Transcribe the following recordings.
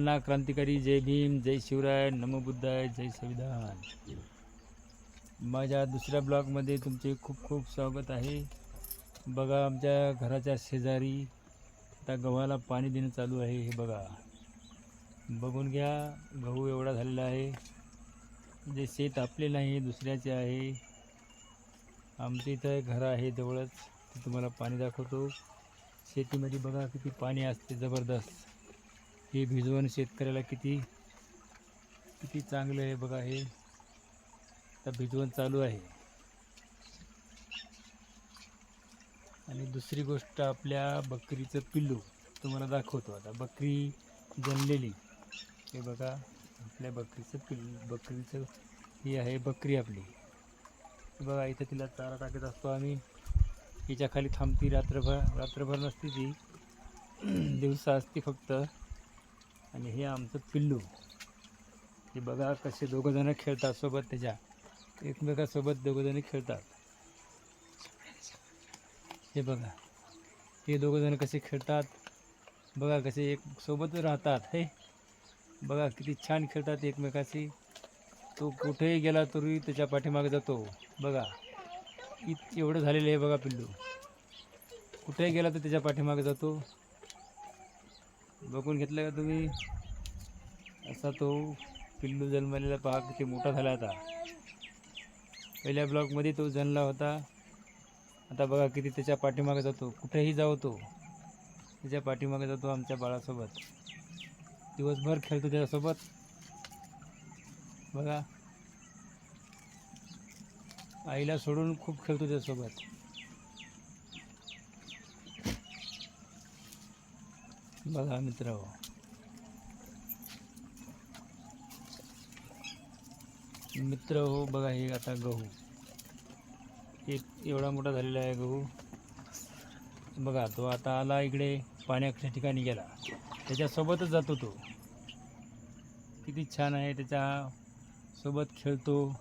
ना क्रांतिकारी जय भीम जय शिवराय नमबुद्धाय जय संविधान. माझ्या दुसऱ्या ब्लॉगमध्ये तुमचे खूप खूप स्वागत आहे. बघा आमच्या घराच्या शेजारी आता गव्हाला पाणी देणं चालू आहे हे बघा. बघून घ्या गहू एवढा झालेला आहे. जे शेत आपले नाही दुसऱ्याचे आहे. आमच्या इथं घर आहे जवळच ते तुम्हाला पाणी दाखवतो. शेतीमध्ये बघा किती पाणी असते जबरदस्त. हे भिजवण शेतकऱ्याला किती किती चांगलं आहे बघा हे. आता भिजवण चालू आहे. आणि दुसरी गोष्ट आपल्या बकरीचं पिल्लू तुम्हाला दाखवतो. आता बकरी जमलेली हे बघा आपल्या बकरीचं पिल्लू बकरीचं ही आहे बकरी आपली. हे बघा इथं तिला चारा टाकत असतो आम्ही. हिच्या खाली थांबती रात्रभर रात्रभर नसते ती. दिवसा असते फक्त. आणि हे आमचं पिल्लू. हे बघा कसे दोघंजणं खेळतात सोबत त्याच्या. एकमेकासोबत दोघंजणं खेळतात. हे बघा. हे दोघंजणं कसे खेळतात. बघा कसे एक सोबत राहतात. हे बघा किती छान खेळतात एकमेकाशी. तो कुठेही गेला तरी त्याच्या पाठीमागे जातो. बघा. इत एवढं झालेलं आहे बघा पिल्लू. कुठेही गेला तर त्याच्या पाठीमागे जातो. बघून घेतलं का तुम्ही? असा तो पिल्लू जन्मलेला पहा किती मोठा झाला आता पहिल्या ब्लॉकमध्ये तो जन्मला होता. आता बघा किती त्याच्या पाठीमागे जातो. कुठेही जाऊ तो. त्याच्या पाठीमागे जातो आमच्या बाळासोबत. दिवसभर खेळतो त्याच्यासोबत. बघा. आईला सोडून खूप खेळतो त्याच्यासोबत. बघा मित्र. मित्र हो बघा हे आता गहू. एक एवढा मोठा झालेला आहे गहू. बघा तो आता आला इकडे पाण्याच्या ठिकाणी गेला. त्याच्यासोबतच जातो तो. किती छान आहे त्याच्या सोबत खेळतो.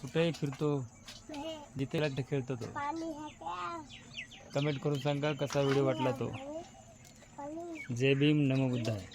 कुठेही फिरतो. जिथे लागतं खेळतो तो. कमेंट करून सांगा कसा व्हिडिओ वाटला तो. जय भीम नमो बुद्धाय